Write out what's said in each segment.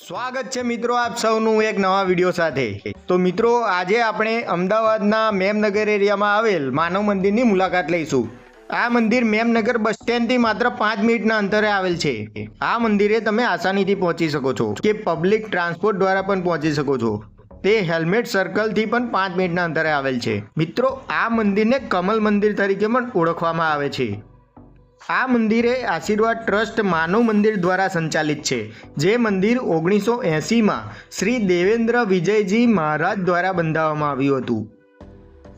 સ્વાગત છે મિત્રો આપ સૌનું એક નવા વીડિયો સાથે. તો મિત્રો, આજે આપણે અમદાવાદના મેમનગર એરિયામાં આવેલ માનવ મંદિરની મુલાકાત લઈશું. આ મંદિર મેમનગર બસ સ્ટેન્ડથી માત્ર પાંચ મિનિટના અંતરે આવેલ છે. આ મંદિરે તમે આસાનીથી પહોંચી શકો છો કે પબ્લિક ટ્રાન્સપોર્ટ દ્વારા પણ પહોંચી શકો છો. તે હેલ્મેટ સર્કલથી પણ પાંચ મિનિટના અંતરે આવેલ છે. મિત્રો, આ મંદિરને કમલ મંદિર તરીકે પણ ઓળખવામાં આવે છે. આ મંદિરે આશીર્વાદ ટ્રસ્ટ માનવ મંદિર દ્વારા સંચાલિત છે, જે મંદિર ઓગણીસો એંસીમાં શ્રી દેવેન્દ્ર વિજયજી મહારાજ દ્વારા બંધાવવામાં આવ્યું હતું.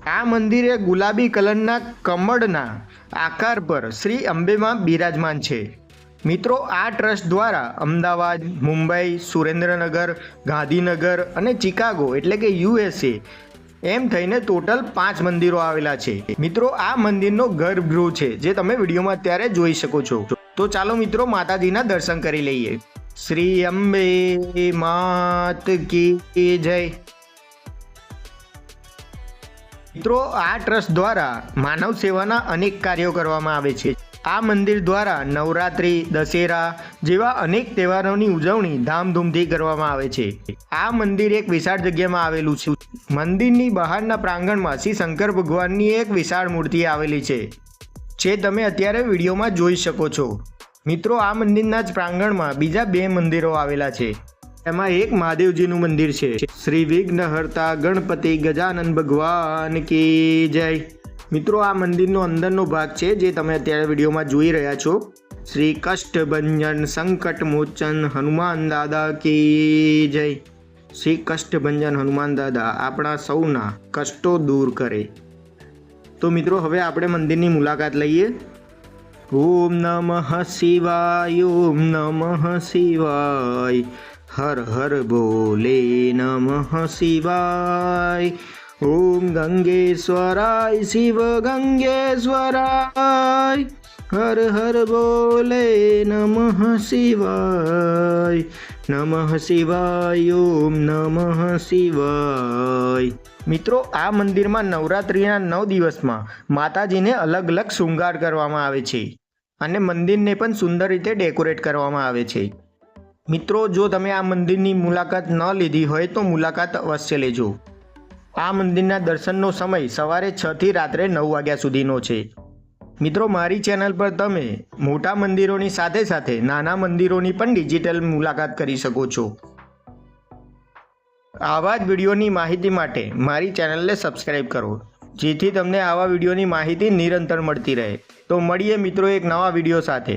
આ મંદિરે ગુલાબી કલરના કમળના આકાર પર શ્રી અંબેમાં બિરાજમાન છે. મિત્રો, આ ટ્રસ્ટ દ્વારા અમદાવાદ, મુંબઈ, સુરેન્દ્રનગર, ગાંધીનગર અને ચિકાગો એટલે કે યુએસએ એમ થઈને ટોટલ પાંચ મંદિરો આવેલા છે. મિત્રો, આ મંદિરનો ગર્ભગૃહ છે, જે તમે વિડીયોમાં અત્યારે જોઈ શકો છો. તો ચાલો મિત્રો, માતાજીના દર્શન કરી લઈએ. શ્રી અંબે માત કી જય. મિત્રો, આ ટ્રસ્ટ દ્વારા માનવ સેવાના અનેક કાર્યો કરવામાં આવે છે. આ મંદિર દ્વારા નવરાત્રિ, દશેરા જેવા અનેક તહેવારોની ઉજવણી ધામધૂમથી કરવામાં આવે છે. આ મંદિર એક વિશાળ જગ્યામાં આવેલું છે. મંદિરની બહારના પ્રાંગણમાં શ્રી શંકર ભગવાનની એક વિશાળ મૂર્તિ આવેલી છે, જે તમે અત્યારે વિડીયોમાં જોઈ શકો છો. મિત્રો, આ મંદિરના જ પ્રાંગણમાં બીજા બે મંદિરો આવેલા છે. એમાં એક મહાદેવજીનું મંદિર છે. શ્રી વિઘ્નહર્તા ગણપતિ ગજાનંદ ભગવાન કી જય. મિત્રો, આ મંદિરનો અંદરનો ભાગ છે જે તમે અત્યારે વિડીયોમાં જોઈ રહ્યા છો. શ્રી કષ્ટભંજન સંકટ મોચન હનુમાન દાદા કી જય. શ્રી કષ્ટભંજન હનુમાન દાદા આપણા સૌના કષ્ટો દૂર કરે. તો મિત્રો, હવે આપણે મંદિરની મુલાકાત લઈએ. ઓમ નમઃ શિવાય, ઓમ નમઃ શિવાય. હર હર બોલે નમઃ શિવાય. ઓમ ગંગેશ્વરાય શિવ ગંગેશ્વરાય હર હર બોલે નમઃ શિવાય નમઃ શિવાય ઓમ નમઃ શિવાય મિત્રો આ મંદિરમાં નવરાત્રિના નવ દિવસમાં માતાજીને અલગ અલગ શૃંગાર કરવામાં આવે છે અને મંદિરને પણ સુંદર રીતે ડેકોરેટ કરવામાં આવે છે. મિત્રો, જો તમે આ મંદિરની મુલાકાત ન લીધી હોય તો મુલાકાત અવશ્ય લેજો. આ મંદિરના દર્શનનો સમય સવારે છ થી રાત્રે નવ વાગ્યા સુધીનો છે. મિત્રો, મારી ચેનલ પર તમે મોટા મંદિરોની સાથે સાથે નાના મંદિરોની પણ ડિજિટલ મુલાકાત કરી શકો છો. આવા જ વિડીયોની માહિતી માટે મારી ચેનલને સબસ્ક્રાઈબ કરો, જેથી તમને આવા વિડીયોની માહિતી નિરંતર મળતી રહે. તો મળીએ મિત્રો એક નવા વીડિયો સાથે.